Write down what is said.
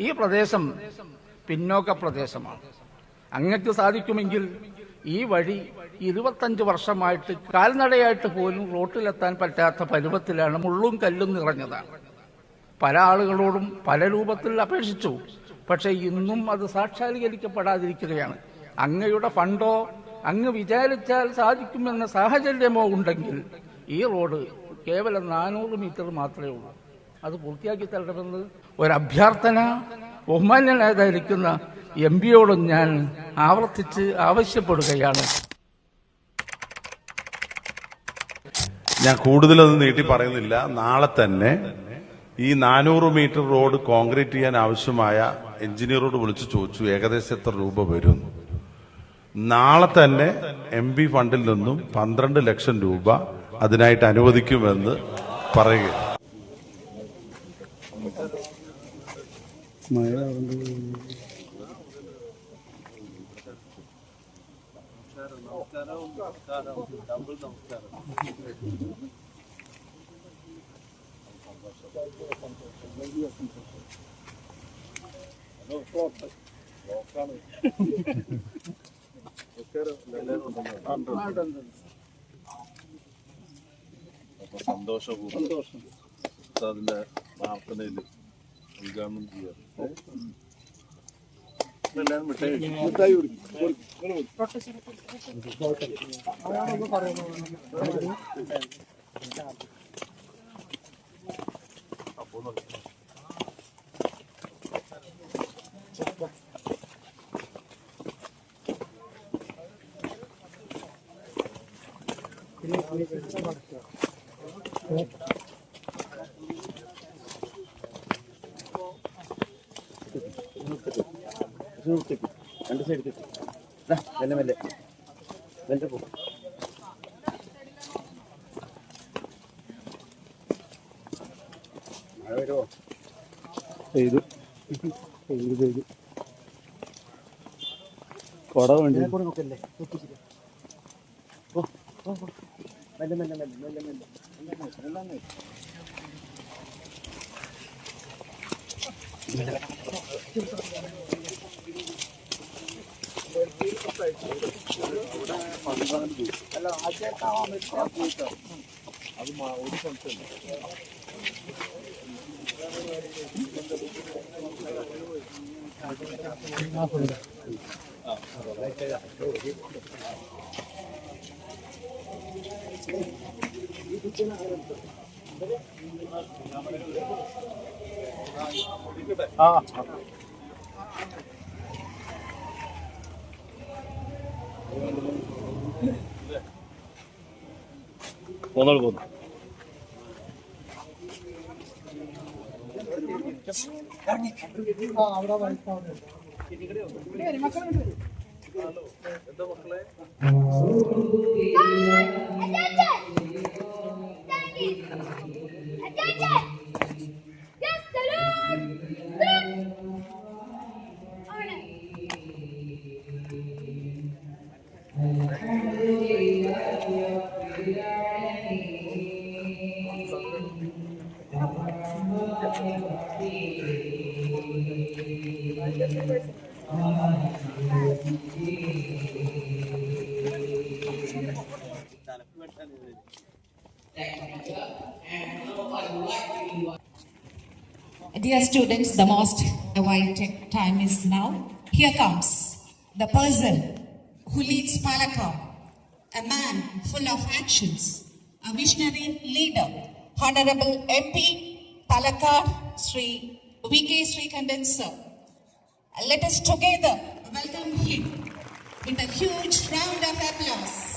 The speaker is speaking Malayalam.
ഈ പ്രദേശം പിന്നോക്ക പ്രദേശമാണ്. അങ്ങക്ക് സാധിക്കുമെങ്കിൽ ഈ വഴി ഇരുപത്തഞ്ച് വർഷമായിട്ട് കാൽനടയായിട്ട് പോലും റോട്ടിലെത്താൻ പറ്റാത്ത പരുവത്തിലാണ് മുള്ളും കല്ലും നിറഞ്ഞതാണ്. പല ആളുകളോടും പല രൂപത്തിൽ അപേക്ഷിച്ചു. പക്ഷേ ഇന്നും അത് സാക്ഷാത്കരിക്കപ്പെടാതിരിക്കുകയാണ്. അങ്ങയുടെ ഫണ്ടോ അങ്ങ് വിചാരിച്ചാൽ സാധിക്കുമെന്ന സാഹചര്യമോ ഉണ്ടെങ്കിൽ ഈ റോഡ് കേവലം നാനൂറ് മീറ്റർ മാത്രമേ ഉള്ളൂ. അത് പൂർത്തിയാക്കി തരണമെന്ന് ഒരഭ്യർത്ഥന അഭ്യർത്ഥന ബഹുമാന്യനായിരിക്കുന്ന എം പിയോടും ഞാൻ ആവർത്തിച്ച് ആവശ്യപ്പെടുകയാണ്. ഞാൻ കൂടുതലൊന്നും നീട്ടി പറയുന്നില്ല. നാളെ തന്നെ ഈ നാനൂറ് മീറ്റർ റോഡ് കോൺക്രീറ്റ് ചെയ്യാൻ ആവശ്യമായ എഞ്ചിനീയറോട് വിളിച്ചു ചോദിച്ചു ഏകദേശം എത്ര രൂപ വരും? നാളെ തന്നെ എം പി ഫണ്ടിൽ നിന്നും പന്ത്രണ്ട് ലക്ഷം രൂപ അതിനായിട്ട് അനുവദിക്കുമെന്ന് പറയുക സന്തോഷപൂർവം അതിന്റെ പ്രാർത്ഥനയിൽ ഉദ്ഘാടനം ചെയ്യാം എല്ലാവരും മിഠായി രണ്ട് സൈഡ് മെല്ലെ മെല്ലെ. മെല്ലെ പോ. പെയ്തു. പെയ്തു പെയ്തു. കൊട വേണ്ടി കൂടെ നോക്കല്ലേ? മെല്ലെ മെല്ലെ മെല്ലെ മെല്ലെ മെല്ലെ. മെല്ലെ മെല്ലെ മെല്ലെ എല്ലാം നോക്ക്, എല്ലാം 원얼곤 Attention! Dear students, the most awaited time is now. Here comes the person who leads Palakkad, a man full of actions, a visionary leader, Honorable MP Palakar Sri VK Sri Sir. Let us together welcome him with a huge round of applause.